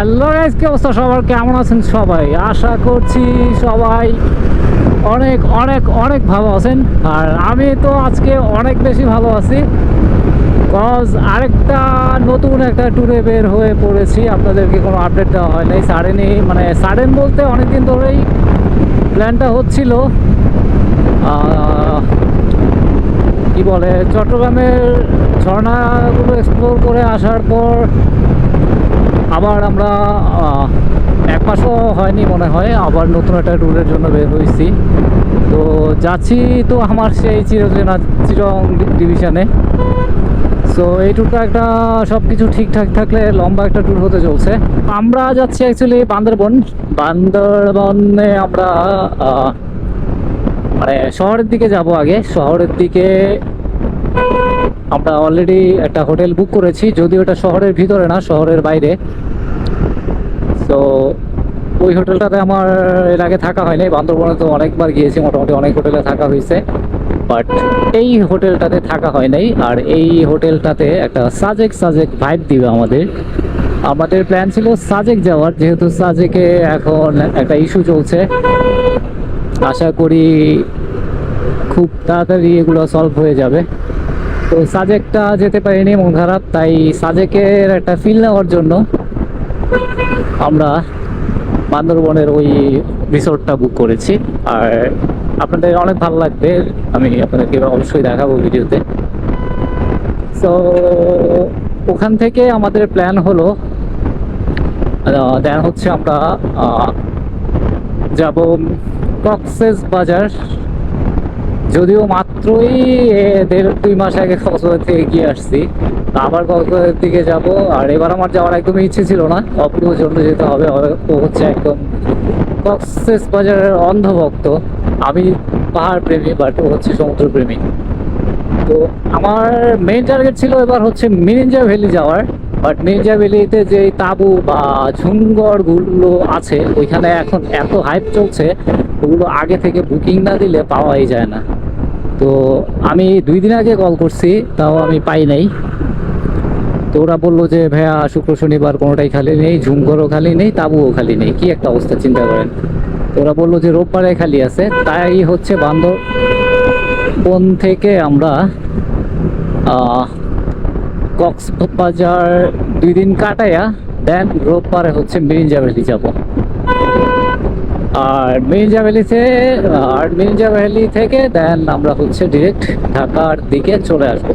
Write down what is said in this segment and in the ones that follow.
Hello guys, কি অবস্থা সবার? কেমন আছেন সবাই? আশা করছি সবাই অনেক অনেক অনেক ভালো আছেন। আর আমি তো আজকে অনেক বেশি ভালো আছি কজ আরেকটা নতুন একটা ট্যুরে বের হয়ে পড়েছি। আপনাদেরকে কোনো আপডেট দেওয়া হয় নাই। সাডেনই মানে সাডেন বলতে অনেকদিন ধরেই প্ল্যানটা হচ্ছিল। কি বলে, চট্টগ্রামের ঝর্ণাগুলো এক্সপ্লোর করে আসার পর আবার আমরা এক মাসও হয়নি মনে হয়, আবার নতুন একটা ট্যুরের জন্য বের হয়েছি। তো যাচ্ছি তো আমার সেই চিরচেনা চিরং ডিভিশনে সো এই ট্যুরটা একটা সব কিছু ঠিকঠাক থাকলে লম্বা একটা ট্যুর হতে চলছে। আমরা যাচ্ছি অ্যাকচুয়ালি বান্দরবন। বান্দরবনে আমরা মানে শহরের দিকে যাব আগে। শহরের দিকে আমরা অলরেডি একটা হোটেল বুক করেছি, যদিও এটা শহরের ভিতরে না, শহরের বাইরে। তো ওই হোটেলটাতে আমার এর আগে থাকা হয়নি, বান্দরবনে তো অনেকবার গিয়েছি, মোটামুটি অনেক হোটেলে থাকা হয়েছে। বাট এই হোটেলটাতে থাকা হয় নাই আর এই হোটেলটাতে একটা সাজেক সাজেক ভাইব দিবে আমাদের। আমাদের প্ল্যান ছিল সাজেক যাওয়ার, যেহেতু সাজেকে এখন একটা ইস্যু চলছে। আশা করি খুব তাড়াতাড়ি এগুলো সলভ হয়ে যাবে। তো সাজেকটা যেতে পারিনি মন খারাপ তাই সাজেকের একটা ফিল নেওয়ার জন্য আমরা বান্দরবনের ওই রিসোর্টটা বুক করেছি। আর আপনাদের অনেক ভালো লাগবে, আমি আপনাদেরকে অবশ্যই দেখাবো ভিডিওতে। তো ওখান থেকে আমাদের প্ল্যান হলো দেন হচ্ছে আমরা যাব কক্সেস বাজার। যদিও মাত্রই দেড় দুই মাস আগে কক্সবাজার থেকে গিয়ে আসছি। আবার কক্সবাজারের দিকে যাব। আর এবার আমার যাওয়ার একদমই ইচ্ছে ছিল না। অপূর্ব জন্য যেতে হবে। ও হচ্ছে একদম কক্সেস বাজারের অন্ধভক্ত। আমি পাহাড় প্রেমী বাট ও হচ্ছে সমুদ্র প্রেমী তো আমার মেইন টার্গেট ছিল এবার হচ্ছে মিনিঞ্জা ভ্যালি যাওয়ার। বাট মিনিঞ্জা ভ্যালিতে যে তাবু বা ঝুমঘরগুলো আছে, ওইখানে এখন এত হাইপ চলছে, ওগুলো আগে থেকে বুকিং না দিলে পাওয়াই যায় না। তো আমি দুই দিন আগে কল করছি, তাও আমি পাই নাই। তো ওরা বলল যে, ভাইয়া, শুক্র শনিবার কোনোটাই খালি নেই, ঝুমঘরও খালি নেই, তাবুও খালি নেই। কি একটা অবস্থা, চিন্তা করেন। তো ওরা বলল যে, রোববারে খালি আছে। তাই হচ্ছে বান্দর বন থেকে আমরা কক্সবাজার দুই দিন কাটাইয়া দেন রোববারে হচ্ছে মিরিঞ্জা ভ্যালি যাব। আর মিরিঞ্জা ভ্যালিতে আর মিরিঞ্জা ভ্যালি থেকে দেন আমরা হচ্ছে ডিরেক্ট ঢাকার দিকে চলে আসব।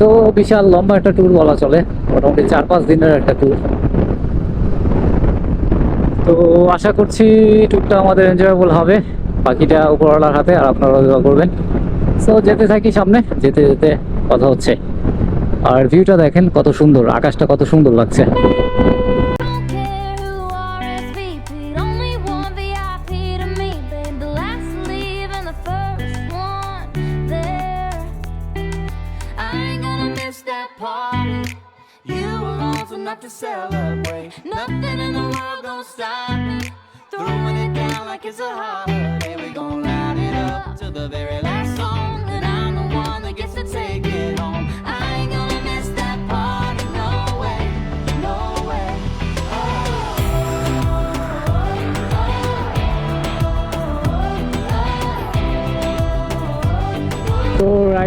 তো বিশাল লম্বা একটা ট্যুর বলা চলে, মোটামুটি চার পাঁচ দিনের একটা ট্যুর তো আশা করছি ট্যুরটা আমাদের এনজয়েবল হবে, বাকিটা উপরওয়ালার হাতে আর আপনারা দোয়া করবেন। সো যেতে থাকি সামনে, যেতে যেতে কথা হচ্ছে। আর ভিউটা দেখেন কত সুন্দর, আকাশটা কত সুন্দর লাগছে।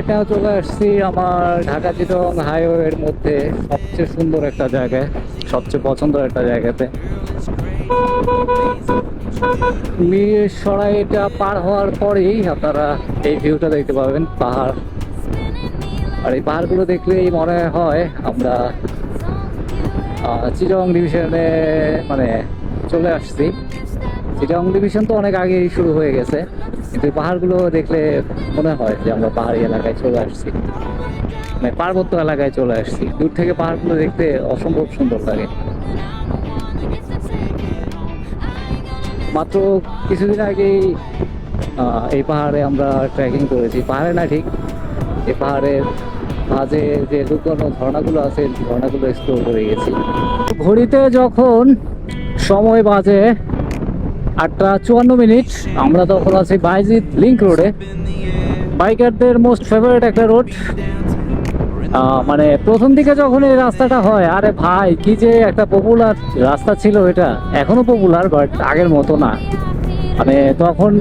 নাও চলে আসছি আমার ঢাকা চিটং হাইওয়ের মধ্যে সবচেয়ে সুন্দর একটা জায়গায়, সবচেয়ে পছন্দের একটা জায়গাতে। মির সরাইটা পার হওয়ার পরেই আপনারা এই ভিউটা দেখতে পাবেন, পাহাড়। আর এই পাহাড়গুলো দেখলেই মনে হয় আমরা চিটং ডিভিশনে মানে চলে আসছি। চিটং ডিভিশন তো অনেক আগেই শুরু হয়ে গেছে। কিন্তু পাহাড়গুলো দেখলে মনে হয় যে আমরা পাহাড়ি এলাকায় চলে আসছি। মানে পার্বত্য এলাকায় চলে আসছি। দূর থেকে পাহাড়গুলো দেখতে অসম্ভব সুন্দর লাগে। মাত্র কিছুদিন আগেই এই পাহাড়ে আমরা ট্রেকিং করেছি। পাহাড়ে না ঠিক, এই পাহাড়ের মাঝে যে লুকানো ঝর্ণাগুলো আছে ঝর্ণাগুলো এক্সপ্লোর করে গেছি। ঘড়িতে যখন সময় বাজে আটটা চুয়ান্ন মিনিট। আমরা তখন আছি বাইজিৎ লিঙ্ক রোডে। বাইকারদের মোস্ট ফেভারিট একটা রোড। মানে প্রথম দিকে যখন এই রাস্তাটা হয়, আরে ভাই, কি যে একটা পপুলার রাস্তা ছিল এটা। এখনও পপুলার বাট আগের মতো না। মানে তখন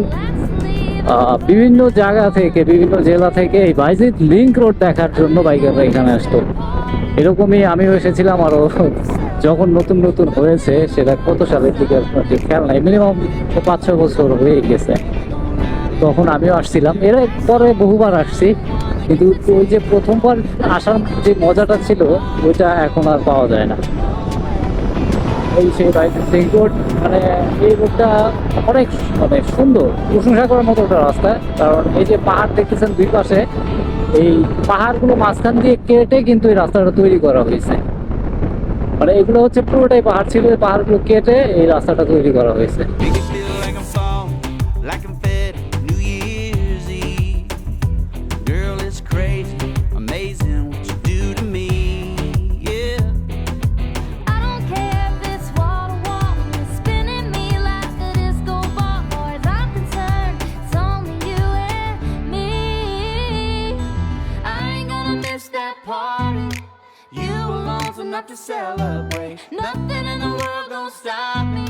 বিভিন্ন জায়গা থেকে, বিভিন্ন জেলা থেকে এই বাইজিৎ লিঙ্ক রোড দেখার জন্য বাইকাররা এখানে আসতো। এরকমই আমিও এসেছিলাম আরও যখন নতুন নতুন হয়েছে, সেটা কত সালের দিকে ঠিক খেয়াল নাই মিনিমাম পাঁচ, ছয় বছর হয়ে গেছে। তখন আমিও আসছিলাম। এর পরে বহুবার আসছি, কিন্তু ওই যে প্রথমবার আসার যে মজাটা ছিল, ওইটা এখন আর পাওয়া যায় না। এই সেই রোড মানে এই রোডটা অনেক মানে সুন্দর। প্রশংসা করার মতো একটা রাস্তা, কারণ এই যে পাহাড় দেখতেছেন দুই পাশে, এই পাহাড়গুলো মাঝখান দিয়ে কেটে কিন্তু এই রাস্তাটা তৈরি করা হয়েছে। মানে এগুলো হচ্ছে পুরোটাই পাহাড় ছিল পাহাড়গুলো কেটে এই রাস্তাটা তৈরি করা hয়েছে Make alone's enough to celebrate. Nothing in the world gonna stop me.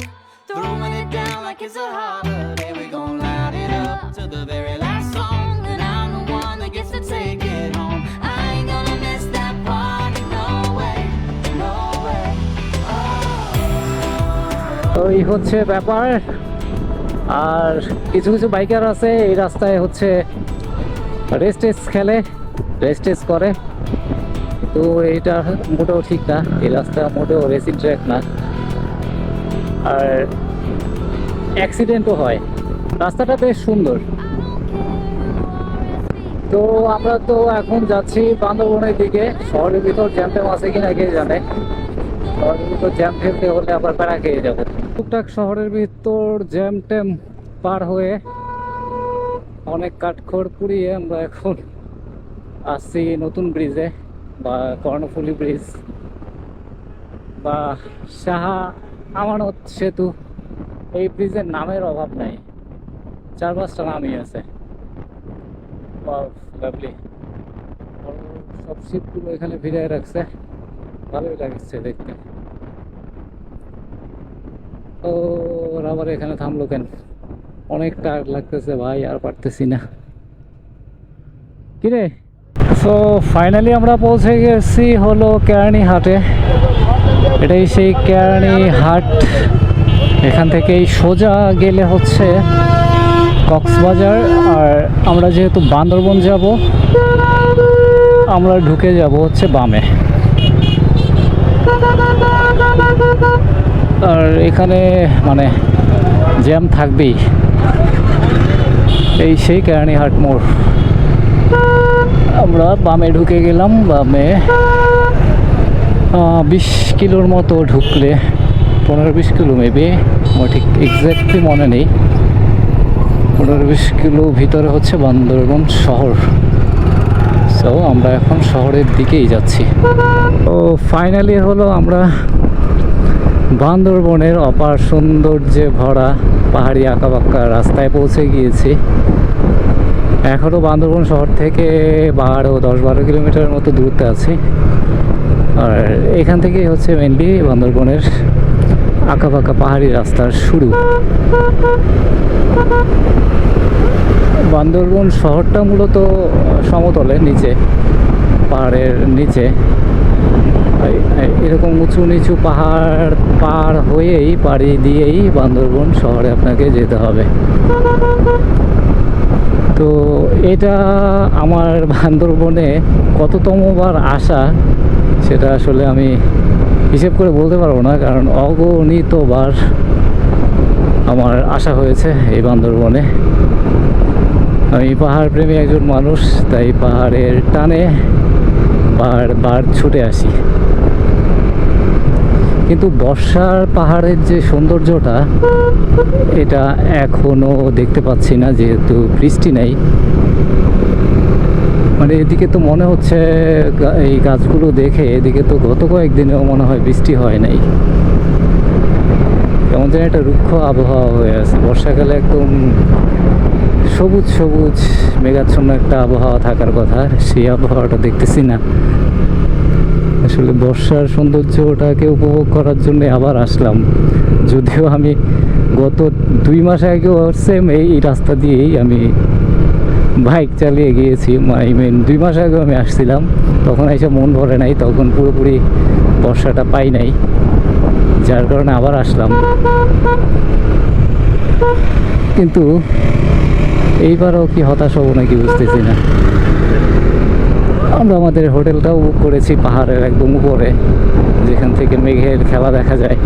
Throwing it down like it's a holiday. We gon' light it up to the very last song. And I'm the one that gets to take it home. I ain't gonna miss that party, no way, no way. Oh. এই হচ্ছে ব্যাপার আর কিছু কিছু biker আছে এই রাস্তায় হচ্ছে রেস্টেস খেলে রেস্টেস করে তো এটা মোটেও ঠিক না, এই রাস্তা মোটেও রেসিং ট্র্যাক না। আর অ্যাক্সিডেন্টও হয়। রাস্তাটা বেশ সুন্দর। তো আমরা তো এখন যাচ্ছি বান্দরবনের দিকে। শহরের ভিতর জ্যাম ট্যাম আছে কিনা কে জানে। শহরের ভিতর জ্যাম ফেলতে হলে আবার প্যারা খেয়ে যাব। টুকটাক শহরের ভিতর জ্যাম ট্যাম পার হয়ে অনেক কাঠখড় পুড়িয়ে আমরা এখন আসছি নতুন ব্রিজে বা কর্ণফুলি ব্রিজ বা সাহা আমানত সেতু, এই ব্রিজের নামের অভাব নাই। চার পাঁচটা নামই আছে। সব শিপগুলো এখানে ভিড়ায় রাখছে। ভালোই লাগছে দেখতে। ও আবার এখানে থামলো কেন? অনেক টায়ার্ড লাগতেছে ভাই, আর পারতেছি না। কিরে? সো ফাইনালি আমরা পৌঁছে গেছি হলো কেরানি হাটে। এটাই সেই কেরানি হাট। এখান থেকেই সোজা গেলে হচ্ছে কক্সবাজার। আর আমরা যেহেতু বান্দরবন যাব, আমরা ঢুকে যাব হচ্ছে বামে। আর এখানে মানে জ্যাম থাকবেই। এই সেই কেরানি হাট মোড়। আমরা বামে ঢুকে গেলাম, বামে বিশ কিলোর মতো ঢুকলে, পনেরো বিশ কিলো মেবি আমার ঠিক এক্স্যাক্টলি মনে নেই। পনেরো বিশ কিলো ভিতরে হচ্ছে বান্দরবন শহর। সো আমরা এখন শহরের দিকেই যাচ্ছি। ও ফাইনালি হলো আমরা বান্দরবনের অপার সৌন্দর্যে ভরা পাহাড়ি আঁকাবাঁকা রাস্তায় পৌঁছে গিয়েছি। এখনও বান্দরবন শহর থেকে বারো, দশ, বারো কিলোমিটারের মতো দূরত্বে আছি। আর এখান থেকেই হচ্ছে মেনলি বান্দরবনের আঁকা আঁকাবাঁকা পাহাড়ি রাস্তার শুরু। বান্দরবন শহরটা মূলত সমতলে, নিচে, পাহাড়ের নিচে। এরকম উঁচু নিচু পাহাড় পার হয়েই, পাড়ি দিয়েই বান্দরবন শহরে আপনাকে যেতে হবে। তো এটা আমার বান্দরবনে কততমবার আসা সেটা আসলে আমি হিসেব করে বলতে পারব না, কারণ অগণিতবার আমার আশা হয়েছে এই বান্দরবনে। আমি পাহাড় প্রেমী একজন মানুষ, তাই পাহাড়ের টানে বারবার ছুটে আসি। কিন্তু বর্ষার পাহাড়ের যে সৌন্দর্যটা, এটা এখনও দেখতে পাচ্ছি না যেহেতু বৃষ্টি নেই। মানে এদিকে তো মনে হচ্ছে এই গাছগুলো দেখে এদিকে তো গত কয়েকদিনেও মনে হয় বৃষ্টি হয় নাই। কেমন যেন একটা রুক্ষ আবহাওয়া হয়ে আছে। বর্ষাকালে একদম সবুজ সবুজ, মেঘাচ্ছন্ন একটা আবহাওয়া থাকার কথা। সেই আবহাওয়াটা দেখতেছি না। আসলে বর্ষার সৌন্দর্যটাকে উপভোগ করার জন্য আবার আসলাম। যদিও আমি গত দুই মাস আগেও সেম এই রাস্তা দিয়েই আমি বাইক চালিয়ে গিয়েছি। আই মিন দুই মাস আগেও আমি আসছিলাম। তখন এসে মন ভরে নাই, তখন পুরোপুরি বর্ষাটা পাই নাই, যার কারণে আবার আসলাম। কিন্তু এইবারও কি হতাশ হব নাকি বুঝতেছি না। আমরা আমাদের হোটেলটাও বুক করেছি পাহাড়ের একদম উপরে, যেখান থেকে মেঘের খেলা দেখা যায়।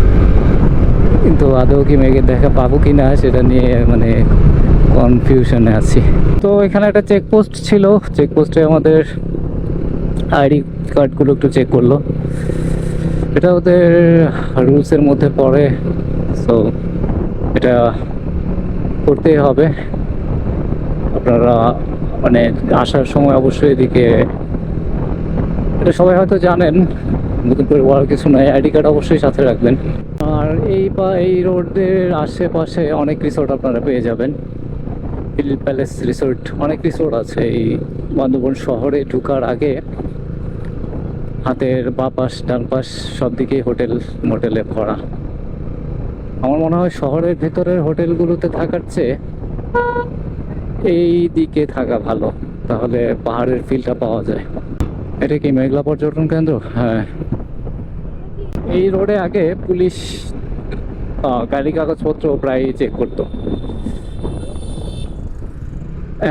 কিন্তু আদৌ কি মেঘের দেখা পাবো কি না সেটা নিয়ে মানে কনফিউশনে আছি। তো এখানে একটা চেকপোস্ট ছিল চেকপোস্টে আমাদের আইডি কার্ডগুলো একটু চেক করল। এটা ওদের রুলসের মধ্যে পড়ে সো এটা করতেই হবে। আপনারা মানে আসার সময় অবশ্যই এদিকে এটা সবাই হয়তো জানেন, নতুন করে বলার কিছু নাই, আইডি কার্ড অবশ্যই সাথে রাখবেন। আর এই বা এই রোডের আশেপাশে অনেক রিসোর্ট আপনারা পেয়ে যাবেন। হিল প্যালেস রিসোর্ট অনেক রিসোর্ট আছে এই বান্দরবন শহরে ঢুকার আগে। হাতের বা পাশ, ডান পাশ সব দিকেই হোটেল, মোটেলে ভরা। আমার মনে হয় শহরের ভেতরের হোটেলগুলোতে থাকার চেয়ে এই দিকে থাকা ভালো। তাহলে পাহাড়ের ফিলটা পাওয়া যায়। এটা কি মেঘলা পর্যটন কেন্দ্র? হ্যাঁ। এই রোডে আগে পুলিশ গাড়ি কাগজপত্র প্রায় চেক করতো।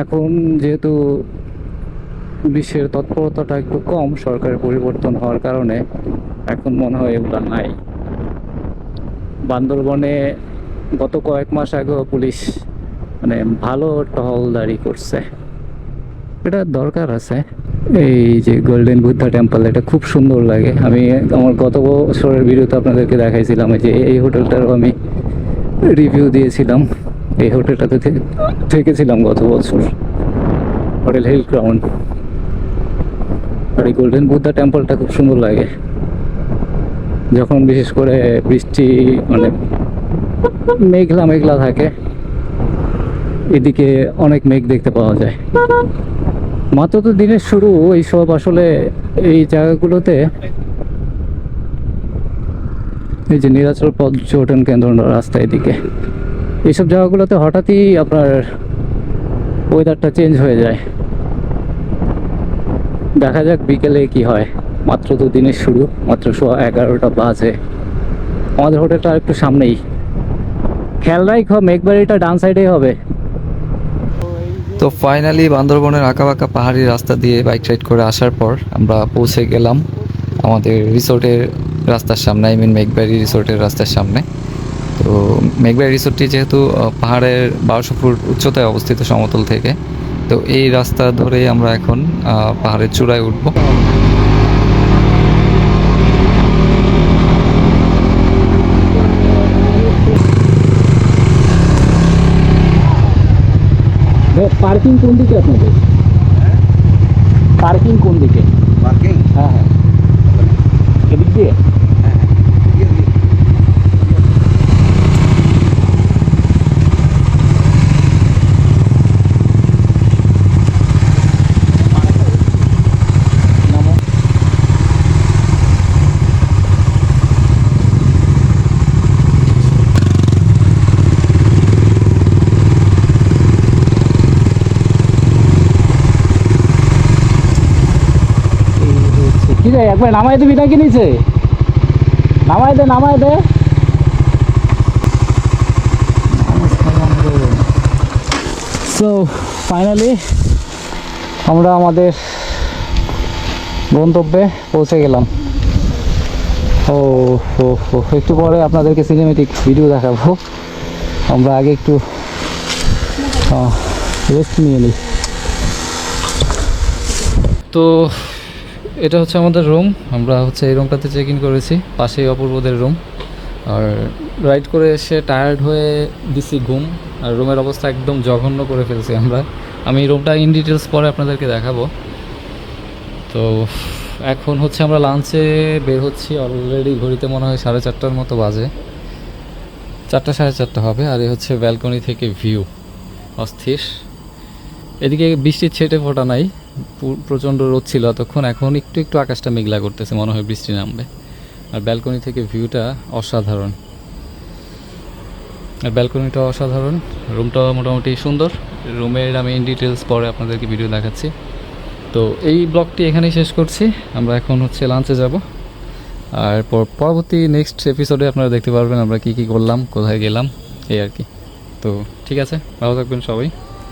এখন যেহেতু পুলিশের তৎপরতাটা একটু কম, সরকারের পরিবর্তন হওয়ার কারণে এখন মনে হয় এগুলো নাই। বান্দরবনে গত কয়েক মাস আগেও পুলিশ মানে ভালো টহলদারি করছে। এটা দরকার আছে। এই যে গোল্ডেন বুদ্ধা টেম্পল এটা খুব সুন্দর লাগে। আমি আমার গত বছরের ভিডিওতে আপনাদেরকে দেখাইছিলাম যে এই হোটেলটারও আমি রিভিউ দিয়েছিলাম। এই হোটেলটাতে থেকেছিলাম গত বছর। হোটেল হিল গ্রাউন্ড আর এই গোল্ডেন বুদ্ধা টেম্পলটা খুব সুন্দর লাগে। যখন বিশেষ করে বৃষ্টি মানে মেঘলা মেঘলা থাকে, এদিকে অনেক মেঘ দেখতে পাওয়া যায়। মাত্র তো দিনের শুরু, এইসব আসলে এই জায়গাগুলোতে। এই যে নীলাচল পর্যটন কেন্দ্র রাস্তা এদিকে। এইসব জায়গাগুলোতে হঠাৎই আপনার ওয়েদারটা চেঞ্জ হয়ে যায়। দেখা যাক বিকেলে কি হয়। মাত্র তো দিনের শুরু, মাত্র সোয়া এগারোটা বাজে। আমাদের হোটেলটা একটু সামনেই। খেয়াল রাখ মেঘবাড়িটা ডান সাইডেই হবে। তো ফাইনালি বান্দরবনের আঁকা বাঁকা পাহাড়ি রাস্তা দিয়ে বাইক রাইড করে আসার পর আমরা পৌঁছে গেলাম আমাদের রিসোর্টের রাস্তার সামনে আই মিন মেঘবাড়ি রিসোর্টের রাস্তার সামনে। তো মেঘবাড়ি রিসোর্টটি যেহেতু পাহাড়ের বারোশো ফুট উচ্চতায় অবস্থিত সমতল থেকে, তো এই রাস্তা ধরেই আমরা এখন পাহাড়ের চূড়ায় উঠবো। পার্কিং কোন দিকে আপনাদের পার্কিং কোন দিকে পার্কিং হ্যাঁ হ্যাঁ এদিক দিয়ে নামো। এই রে একবার নামাই দিবি নাকি নিচে নামাই দে নামাই দে। ফাইনালি আমরা আমাদের গন্তব্যে পৌঁছে গেলাম। ও ও একটু পরে আপনাদেরকে সিনেমেটিক ভিডিও দেখাবো। আমরা আগে একটু রেস্ট নিয়ে নিই। তো এটা হচ্ছে আমাদের রুম আমরা হচ্ছে এই রুমটাতে চেক ইন করেছি, পাশেই অপূর্বদের রুম আর রাইড করে এসে টায়ার্ড হয়ে দিছি ঘুম, আর রুমের অবস্থা একদম জঘন্য করে ফেলছি আমরা। আমি রুমটা ইন ডিটেলস পরে আপনাদেরকে দেখাবো। তো এখন হচ্ছে আমরা লাঞ্চে বের হচ্ছি অলরেডি ঘড়িতে মনে হয় সাড়ে চারটার মতো বাজে। চারটা সাড়ে চারটা হবে, আর এই হচ্ছে ব্যালকনি থেকে ভিউ অস্থির। এদিকে বৃষ্টির ছেটে ফোটা নাই প্রচণ্ড রোদ ছিল তখন এখন একটু একটু আকাশটা মেঘলা করতেছে, মনে হয় বৃষ্টি নামবে। আর ব্যালকনি থেকে ভিউটা অসাধারণ। আর ব্যালকনিটা অসাধারণ রুমটা মোটামুটি সুন্দর। রুমের আমি ইন ডিটেলস পরে আপনাদেরকে ভিডিও দেখাচ্ছি। তো এই ব্লগটি এখানেই শেষ করছি, আমরা এখন হচ্ছে লাঞ্চে যাব। আর পরবর্তী নেক্সট এপিসোডে আপনারা দেখতে পারবেন আমরা কি কি করলাম, কোথায় গেলাম, এই আর কি। তো ঠিক আছে, ভালো থাকবেন সবাই।